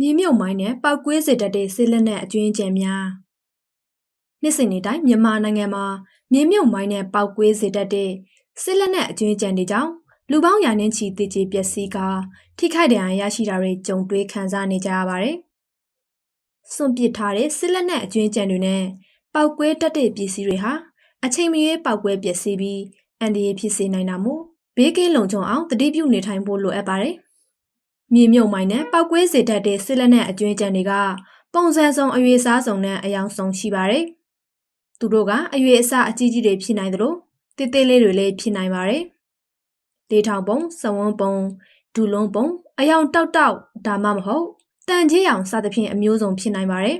မြေမြုပ်မိုင်းနဲ့ပောက်ကွဲစေတတ်တဲ့ဆေးလက်နက်အကျွင်းကျန်များနှစ်စဉ်နေ့တိုင်းမြန်မာနိုင်ငံမှာမြေမြုပ်မိုင်းနဲ့ပောက်ကွဲစေတတ်တဲ့ဆေးလက်နက်အကျွင်းကျန်တွေကြောင့်လူပေါင်းရာနှင်းချီတည်ကြည်ပျက်စီးကာထိခိုက်ဒဏ်ရာရရှိတာတွေကြုံတွေ့ခံစားနေကြရပါတယ်။စွန့်ပစ်ထားတဲ့ဆေးလက်နက်အကျွင်းကျန်တွေနဲ့ပောက်ကွဲတတ်တဲ့ပစ္စည်းတွေဟာအချိန်မရွေးပောက်ကွဲပျက်စီးပြီးအန္တရာယ်ဖြစ်စေနိုင်တာမို့ဘေးကင်းလုံခြုံအောင်တတိပြုနေထိုင်ဖို့လိုအပ်ပါတယ်။ မြေမြုပ်မိုင်းနဲ့ပောက်ကွဲစေတတ်တဲ့စစ်လက်နက်အကျွင်းကျန်တွေက ပုံစံစုံအရွေအစားစုံနဲ့အယောင်စုံရှိပါတယ်။သူတို့ကအရွေအစားအကြီးကြီးတွေဖြစ်နိုင်သလိုတိတိလေးတွေလည်းဖြစ်နိုင်ပါတယ်။ဒေထောင်ပုံစဝန်းပုံဒူလုံးပုံအယောင်တောက်တောက်ဒါမှမဟုတ်တန်ကြီးအောင်စသဖြင့်အမျိုးစုံဖြစ်နိုင်ပါတယ်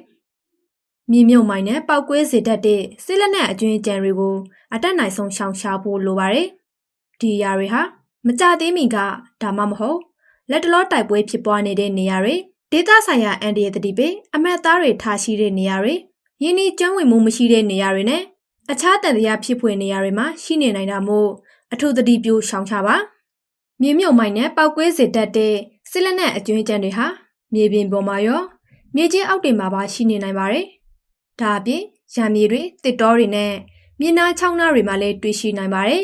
။မြေမြုပ်မိုင်းနဲ့ပောက်ကွဲစေတတ်တဲ့စစ်လက်နက်အကျွင်းကျန်တွေကိုအတက်နိုင်ဆုံးရှောင်ရှားဖို့လိုပါတယ်။ဒီအရာတွေဟာမကြသေးမီကဒါမှမဟုတ် လက်တလောတိုက်ပွဲဖြစ်ပွားနေတဲ့နေရာတွေဒေသဆိုင်ရာအန်ဒီရဲ့တတိပေအမတ်သားတွေထားရှိတဲ့နေရာတွေယင်းဒီကျွမ်းဝင်မှုမရှိတဲ့နေရာတွေနဲ့အခြားတန်တရားဖြစ်ဖွယ်နေရာတွေမှာရှိနေနိုင်တာမို့အထူးတတိပြုရှောင်ချပါမြေမြုပ်မိုင်းနဲ့ပောက်ကွဲစေတတ်တဲ့စစ်လက်နက်အကျွင်းကျန်တွေဟာမြေပြင်ပေါ်မှာရောမြေချင်းအောက်တွေမှာပါရှိနေနိုင်ပါတယ်ဒါအပြင်ရံမြေတွေတစ်တောတွေနဲ့မြေနာချောင်းနာတွေမှာလည်းတွေ့ရှိနိုင်ပါတယ်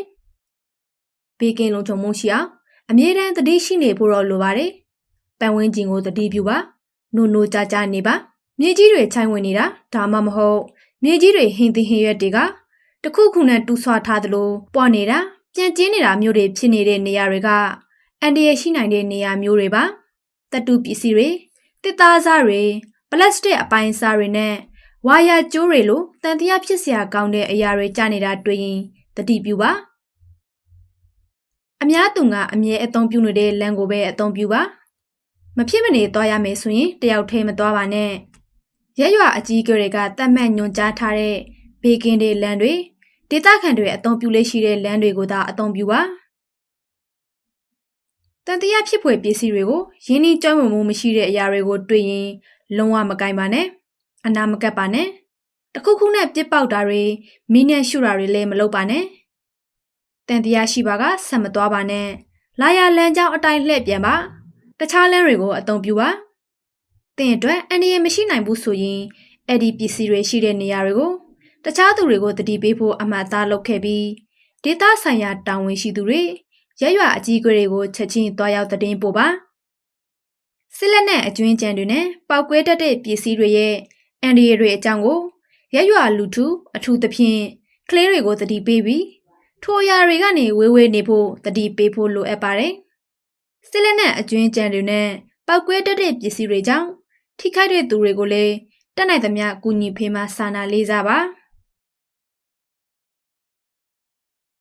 ဘေးကင်းလုံခြုံမှုရှိအောင် အမြဲတမ်းသတိရှိနေဖို့တော့လိုပါတယ်။ပန်ဝင်းကျင်ကိုသတိပြုပါ။နိုနိုကြကြနေပါ။မြေကြီးတွေချိုင်းဝင်နေတာဒါမှမဟုတ်မြေကြီးတွေဟင်းသီးဟင်းရွက်တွေကတခုခုနဲ့တူဆွာထားသလိုပွားနေတာပြန်ကျင်းနေတာမျိုးတွေဖြစ်နေတဲ့နေရာတွေကအန်ဒီရရှိနိုင်တဲ့နေရာမျိုးတွေပါ။တတူပစ္စည်းတွေတစ်သားစားတွေပလတ်စတစ်အပိုင်းစားတွေနဲ့ဝါယာကျိုးတွေလိုတန်တရားဖြစ်စရာကောင်းတဲ့အရာတွေကျနေတာတွေ့ရင်သတိပြုပါ။ အများသူကအမြဲအသုံးပြုနေတဲ့လမ်းကိုပဲအသုံးပြုပါမဖြစ်မနေသွားရမယ်ဆိုရင်တယောက်ထဲမသွားပါနဲ့ရက်ရွာအကြီးအကဲတွေကတတ်မှတ်ညွှန်ကြားထားတဲ့ဘေးကင်းတဲ့လမ်းတွေဒေသခံတွေအသုံးပြုလေးရှိတဲ့လမ်းတွေကိုသာအသုံးပြုပါတန်တရားဖြစ်ဖွယ်ပစ္စည်းတွေကိုရင်းနှီးကြောင်းဝင်မှုမရှိတဲ့အရာတွေကိုတွေ့ရင်လုံးဝမကင်ပါနဲ့အနာမကပ်ပါနဲ့တခုခုနဲ့ပြစ်ပေါက်တာတွေမိနဲ့ရှုတာတွေလည်းမလုပ်ပါနဲ့ တန်တရားရှိပါကဆက်မသွားပါနဲ့လာရလမ်းကြောင်းအတိုင်းလှည့်ပြန်ပါတခြားလမ်းတွေကိုအသုံးပြုပါတင်အတွက်အန္တရာယ်မရှိနိုင်ဘူးဆိုရင်အဲ့ဒီပစ္စည်းတွေရှိတဲ့နေရာတွေကိုတခြားသူတွေကိုတတိပေးဖို့အမှတ်သားလုပ်ခဲ့ပြီးဒေတာဆိုင်ရာတာဝန်ရှိသူတွေရက်ရွာအကြီးအကဲတွေကိုချက်ချင်းတွားရောက်တဲ့တင်ပို့ပါစစ်လက်နဲ့အကျွင်းကြံတွေနဲ့ပောက်ကွဲတတ်တဲ့ပစ္စည်းတွေရဲ့အန်ဒီရတွေအကြောင်းကိုရက်ရွာလူထုအထူးသဖြင့်ကလေးတွေကိုတတိပေးပြီး ထိုအရာတွေကနေဝေးဝေးနေဖို့တတိပေးဖို့လိုအပ်ပါတယ်။စစ်လက်နက်အကျွင်းကြံတွေနဲ့ပောက်ကွဲတတ်တဲ့ပစ္စည်းတွေကြောင့်ထိခိုက်တဲ့သူတွေကိုလည်းတက်နိုင်သမျှအကူအညီဖေးမှစာနာလေးစားပါ။